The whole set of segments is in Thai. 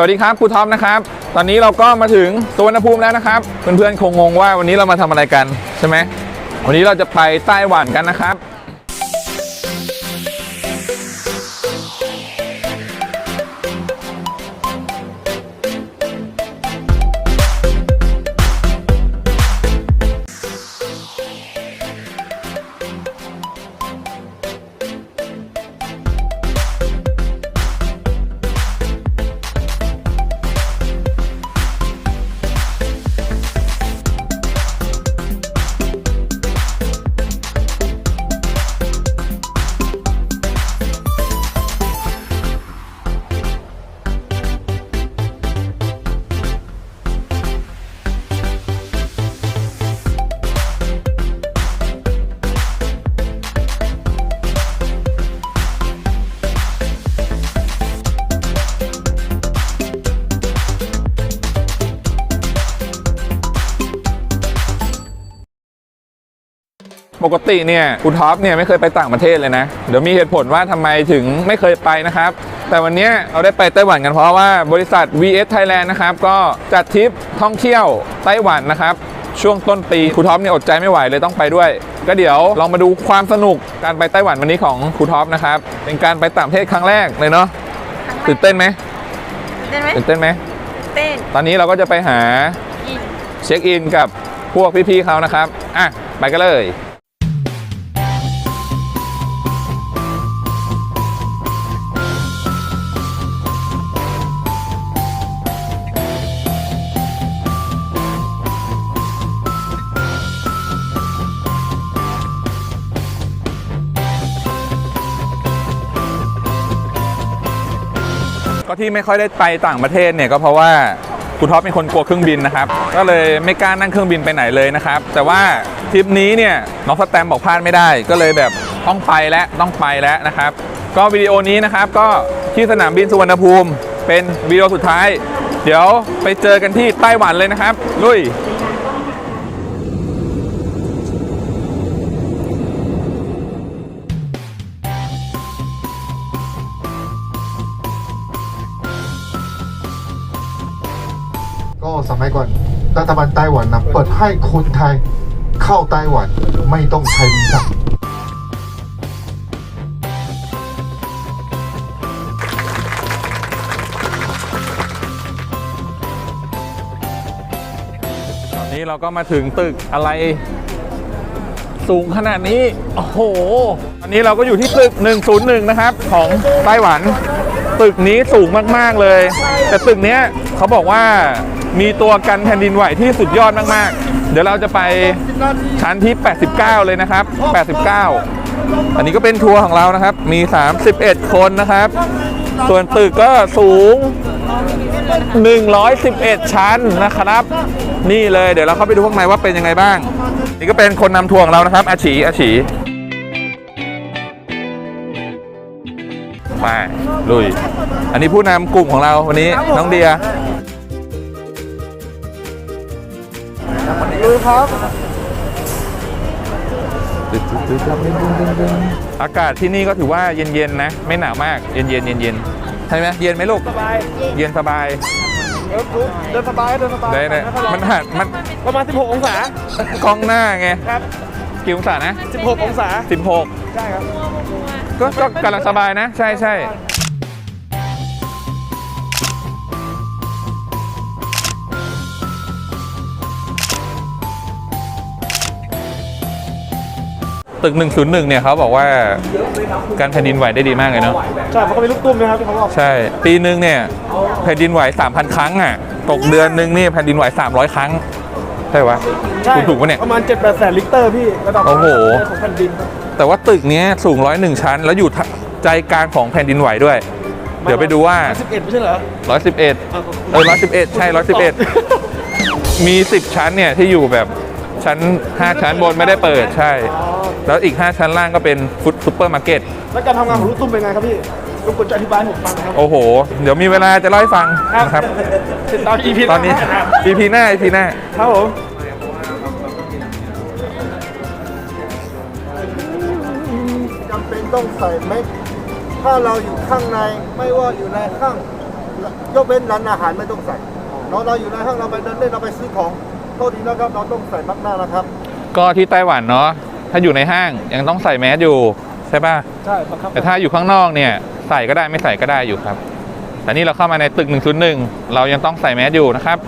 วัสดีครับครูท็อปนะครับ ตอนนี้เราก็มาถึงสุวรรณภูมิแล้วนะครับ เพื่อนๆคงงงว่าวันนี้เรามาทำอะไรกันใช่ไหมวันนี้เราจะไปไต้หวันกันนะครับ ปกติเนี่ยคุณท็อปเนี่ยไม่เคยไปต่างประเทศเลยนะ เดี๋ยวมีเหตุผลว่าทำไมถึงไม่เคยไปนะครับ แต่วันเนี้ยเราได้ไปไต้หวันกันเพราะว่าบริษัท VS Thailand นะครับ ก็จัดทริปท่องเที่ยวไต้หวันนะครับ ช่วงต้นปีครูท็อปเนี่ยอดใจไม่ไหวเลยต้องไปด้วย ก็เดี๋ยวลองมาดูความสนุกการไปไต้หวันวันนี้ของครูท็อปนะครับ เป็นการไปต่างประเทศครั้งแรกเลยเนาะตื่นเต้นไหมเต้นไหมตื่นเต้นไหมเต้นตอนนี้เราก็จะไปหากินเช็คอินกับพวกพี่ๆเขานะครับอะไปกันเลย ก็ที่ไม่ค่อยได้ไปต่างประเทศเนี่ยก็เพราะว่าคุณท็อปเป็นคนกลัวเครื่องบินนะครับ ก็เลยไม่กล้านั่งเครื่องบินไปไหนเลยนะครับ แต่ว่าทริปนี้เนี่ยน้องสแตมบอกพลาดไม่ได้ ก็เลยแบบต้องไปแล้วต้องไปแล้วนะครับ ก็วิดีโอนี้นะครับก็ที่สนามบินสุวรรณภูมิ เป็นวิดีโอสุดท้าย เดี๋ยวไปเจอกันที่ไต้หวันเลยนะครับลุย มัยก่อนรัฐบาลไต้หวันนะเปิดให้คนไทยเข้าไต้หวันไม่ต้องใช้วีซ่าตอนนี้เราก็มาถึงตึกอะไรสูงขนาดนี้ โอ้โหตอนนี้เราก็อยู่ที่ตึก 101 นะครับ ของไต้หวัน ตึกนี้สูงมากๆเลย แต่ตึกเนี้ยเขาบอกว่ามีตัวกันแผ่นดินไหวที่สุดยอดมากๆ เดี๋ยวเราจะไปชั้นที่ 89 เลยนะครับ 89 อันนี้ก็เป็นทัวร์ของเรานะครับ มี 31 คนนะครับ ส่วนตึกก็สูง 111 ชั้นนะครับ นี่เลยเดี๋ยวเราเข้าไปดูข้างในว่าเป็นยังไงบ้าง นี่ก็เป็นคนนำทัวร์ของเรานะครับ อาชีอาชีไป ลุย อันนี้ผู้นำกลุ่มของเราวันนี้น้องเดียลุยครับอากาศที่นี่ก็ถือว่าเย็นๆนะ ไม่หนาวมากเย็นๆเย็นๆใช่ไหมเย็นไหมลูกสบายเย็นสบายเออทุกเดินสบายเดินสบายได้เลยมันหันมันประมาณ 16 องศากล้องหน้าไงครับกี่องศานะ 16 องศา 16 ใช่ครับ ก็ก็กำลังสบายนะ ใช่ใช่ ตึก 101 เนี่ยเขาบอกว่าการแผ่นดินไหวได้ดีมากเลยเนาะใช่มันก็มีลูกตุ้มนะครับที่เขาบอกใช่ ปีหนึ่งเนี่ยแผ่นดินไหว 3,000 ครั้งอะ ตกเดือนหนึ่งนี่แผ่นดินไหว 300 ครั้ง ใช่ปะใช่คุณถูกปะเนี่ย ประมาณ7-8แสนลิตรพี่ระดับโอ้โห ของแผ่นดินครับแต่ว่าตึกเนี้ยสูง 101 ชั้น แล้วอยู่ใจกลางของแผ่นดินไหวด้วย เดี๋ยวไปดูว่า 11ไม่ใช่เหรอ111เออ111 ใช่ 111 มี 10 ชั้นเนี่ยที่อยู่แบบชั้น 5 ชั้นบนไม่ได้เปิดใช่ แล้วอีก 5 ชั้นล่างก็เป็นฟุตซูเปอร์มาร์เก็ตแล้วการทำงานของลูกตุ้มเป็นไงครับพี่ลูกคุณจะอธิบายให้ผมฟังนะครับ โอ้โห เดี๋ยวมีเวลาจะเล่าให้ฟังนะครับ ติดตาม EP ตอนนี้ EP หน้า EP หน้า ครับผม จำเป็นต้องใส่แมสถ้าเราอยู่ข้างในไม่ว่าอยู่ในข้างยกเว้นร้านอาหารไม่ต้องใส่เราเราอยู่ในห้างเราไปเดินเล่นเราไปซื้อของโทษทีนะครับเราต้องใส่มักหน้านะครับ ก็ที่ไต้หวันเนาะ ถ้าอยู่ในห้างยังต้องใส่แมสอยู่ใช่ป่ะใช่บังคับแต่ถ้าอยู่ข้างนอกเนี่ยใส่ก็ได้ไม่ใส่ก็ได้อยู่ครับแต่นี่เราเข้ามาในตึก 101 เรายังต้องใส่แมสอยู่นะครับ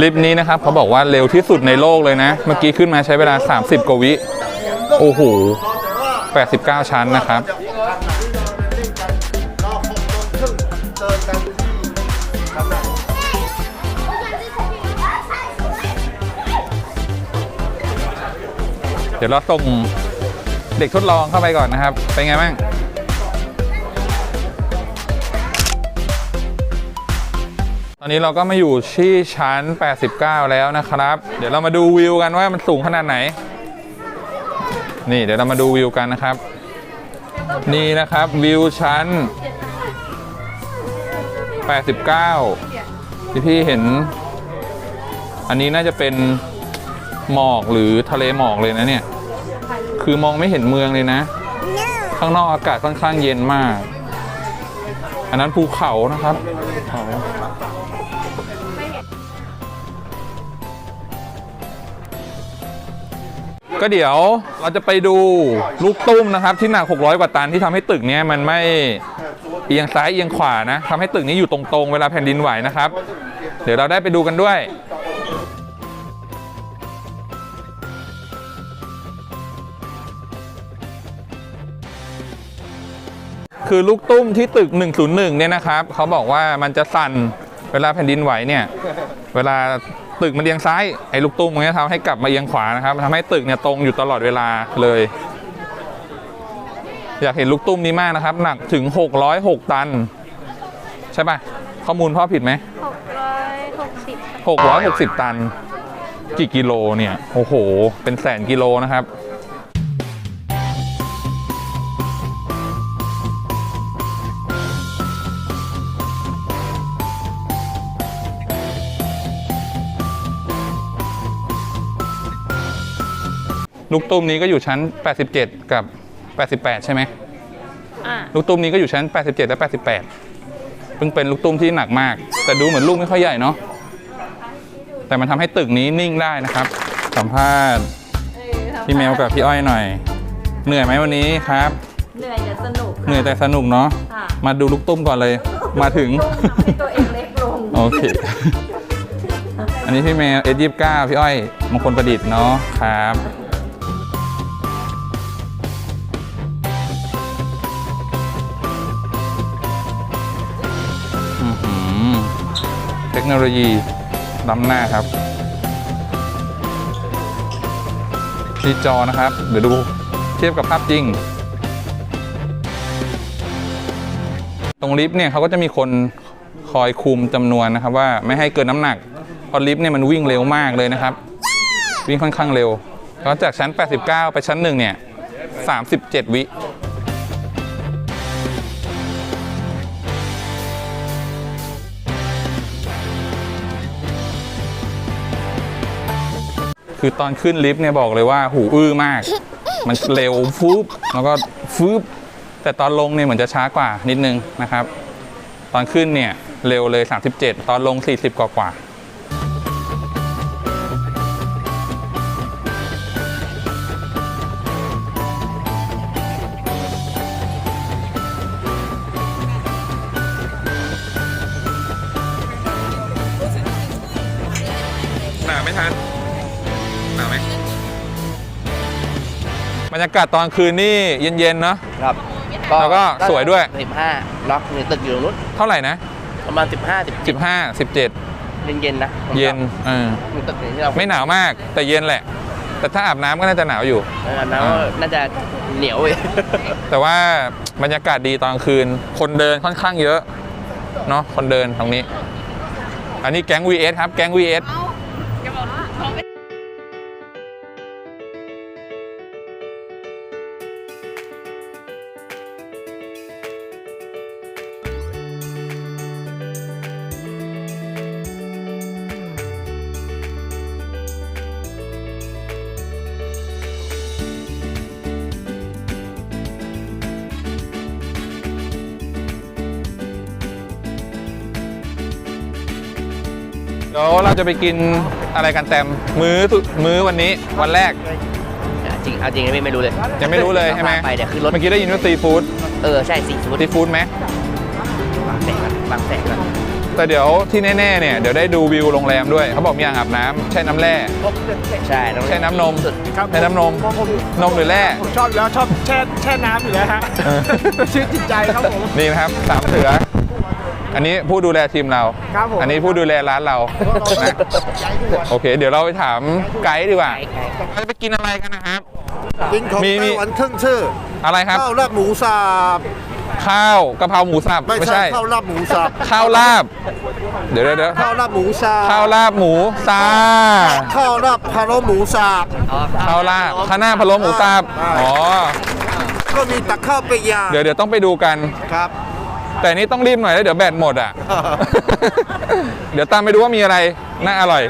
ลิฟต์นี้นะครับเขาบอกว่าเร็วที่สุดในโลกเลยนะ เมื่อกี้ขึ้นมาใช้เวลา 30 กว่าวิ โอ้โห 89 ชั้นนะครับเราหกโมงครึ่งเจอกันที่ข้างหน้าเดี๋ยวเราส่งเด็กทดลองเข้าไปก่อนนะครับ เป็นไงบ้าง อนนี้เราก็มาอยู่ที่ชั้น 89 แล้วนะครับ เดี๋ยวเรามาดูวิวกันว่ามันสูงขนาดไหน นี่เดี๋ยวเรามาดูวิวกันนะครับ นี่นะครับวิวชั้น 89 ที่พี่เห็น อันนี้น่าจะเป็นหมอกหรือทะเลหมอกเลยนะเนี่ย คือมองไม่เห็นเมืองเลยนะ ข้างนอกอากาศค่อนข้างเย็นมาก อันนั้นภูเขานะครับเขา ก็เดี๋ยวเราจะไปดูลูกตุ้มนะครับที่หนัก 600 กว่าตันที่ทำให้ตึกเนี้ยมันไม่เอียงซ้ายเอียงขวานะทำให้ตึกนี้อยู่ตรงๆ เวลาแผ่นดินไหวนะครับ เดี๋ยวเราได้ไปดูกันด้วยคือลูกตุ้มที่ตึก 101 เนี่ยนะครับ เขาบอกว่ามันจะสั่นเวลาแผ่นดินไหวเนี่ย เวลา ตึกมันเอียงซ้ายไอ้ลูกตุ้มมันจะทำให้กลับมาเอียงขวานะครับทำให้ตึกเนี่ยตรงอยู่ตลอดเวลาเลย อยากเห็นลูกตุ้มนี้มากนะครับ หนักถึง 606 ตัน ใช่ปะข้อมูลพ่อผิดไหมหกร้อยหกสิบ660 ตัน กี่กิโลเนี่ย โอ้โห เป็นแสนกิโลนะครับ ลูกตุ้มนี้ก็อยู่ชั้น 87 กับ 88 ใช่ไหมอ่าลูกตุ้มนี้ก็อยู่ชั้น 87 และ 88เพิ่งเป็นลูกตุ้มที่หนักมาก แต่ดูเหมือนลูกไม่ค่อยใหญ่เนาะแต่มันทำให้ตึกนี้นิ่งได้นะครับ สัมภาษณ์พี่แมวกับพี่อ้อยหน่อย เหนื่อยไหมวันนี้ครับ เหนื่อยแต่สนุกเหนื่อยแต่สนุกเนาะค่ะ มาดูลูกตุ้มก่อนเลย มาถึง ทำให้ตัวเองเล็กลง โอเค อันนี้พี่แมว S29 พี่อ้อยมงคลประดิษฐ์เนาะครับ คโนโลยีล้ำหน้าครับที่จอนะครับ เดี๋ยวดูเทียบกับภาพจริง ตรงลิฟต์เนี่ยเขาก็จะมีคนคอยคุมจำนวนนะครับ ว่าไม่ให้เกินน้ำหนักเพราะลิฟต์เนี่ยมันวิ่งเร็วมากเลยนะครับ วิ่งค่อนข้างเร็วก็จากชั้น 89 ไปชั้นหนึ่งเนี่ย37 วิ คือตอนขึ้นลิฟต์เนี่ยบอกเลยว่าหูอื้อมาก มันเร็วฟูบแล้วก็ฟูบแต่ตอนลงเนี่ยเหมือนจะช้ากว่านิดนึงนะครับ ตอนขึ้นเนี่ยเร็วเลย 37 ตอนลง 40 กว่ากว่า หนาวไหมบรรยากาศตอนคืนนี่เย็นๆเนาะ ครับแล้วก็สวยด้วย 15ล็อกในตึกอยู่ตรงนู้นเท่าไหร่นะ ประมาณ 15 10 15 17เย็นๆนะผมเย็นเออมีตึกอย่างที่เราไม่หนาวมากแต่เย็นแหละ แต่ถ้าอาบน้ำก็น่าจะหนาวอยู่ เออน้ำน่าจะเหนียวเว้ย แต่ว่าบรรยากาศดีตอนกลางคืน คนเดินค่อนข้างเยอะเนาะคนเดินตรงนี้ อันนี้แก๊ง VS ครับแก๊ง VS เดี๋ยวเราจะไปกินอะไรกันแตมมื้อสุดมื้อวันนี้วันแรก จริงเอาจริงไม่ไม่รู้เลยยังไม่รู้เลยใช่ไหมไปเดี๋ยวขึ้นรถเมื่อกี้ได้ยินว่าซีฟู้ดเออใช่สีฟู้ดซีฟู้ดไหมบางแสนบางแสนก่อนแต่เดี๋ยวที่แน่ๆเนี่ยเดี๋ยวได้ดูวิวโรงแรมด้วยเขาบอกมีอ่างอาบน้ำใช่น้ำแร่ใช่ต้องใช่น้ำนมสุดครับใช่น้ำนมผมผมนมหรือแร่ผมชอบอยู่แล้วชอบแช่แช่น้ำอยู่แล้วฮะเออชื่อจิตใจครับผมนี่นะครับสามเสือ อันนี้ผู้ดูแลทีมเรา ครับผม อันนี้ผู้ดูแลร้านเรานะโอเค เดี๋ยวเราไปถามไกด์ดีกว่าเราจะไปกินอะไรกันนะครับ กินของมีมีไต้หวันครึ่งชื่ออะไรครับ ข้าวราบหมูสับข้าวกะเพราหมูสับไม่ใช่ข้าวราบหมูสับข้าวลาบ เดี๋ยวเดี๋ยวเดี๋ยวข้าวราบหมูสับข้าวลาบหมูซาข้าวราบพะโล้หมูสับอ๋อข้าวลาบข้าวหน้าพะโล้หมูสับอ่าอ๋อก็มีตักข้าวเป็ดย่างเดี๋ยวเดี๋ยวต้องไปดูกันครับ แต่นี่ต้องรีบหน่อยแล้วเดี๋ยวแบตหมดอะ เดี๋ยวตามไปดูว่ามีอะไรน่าอร่อย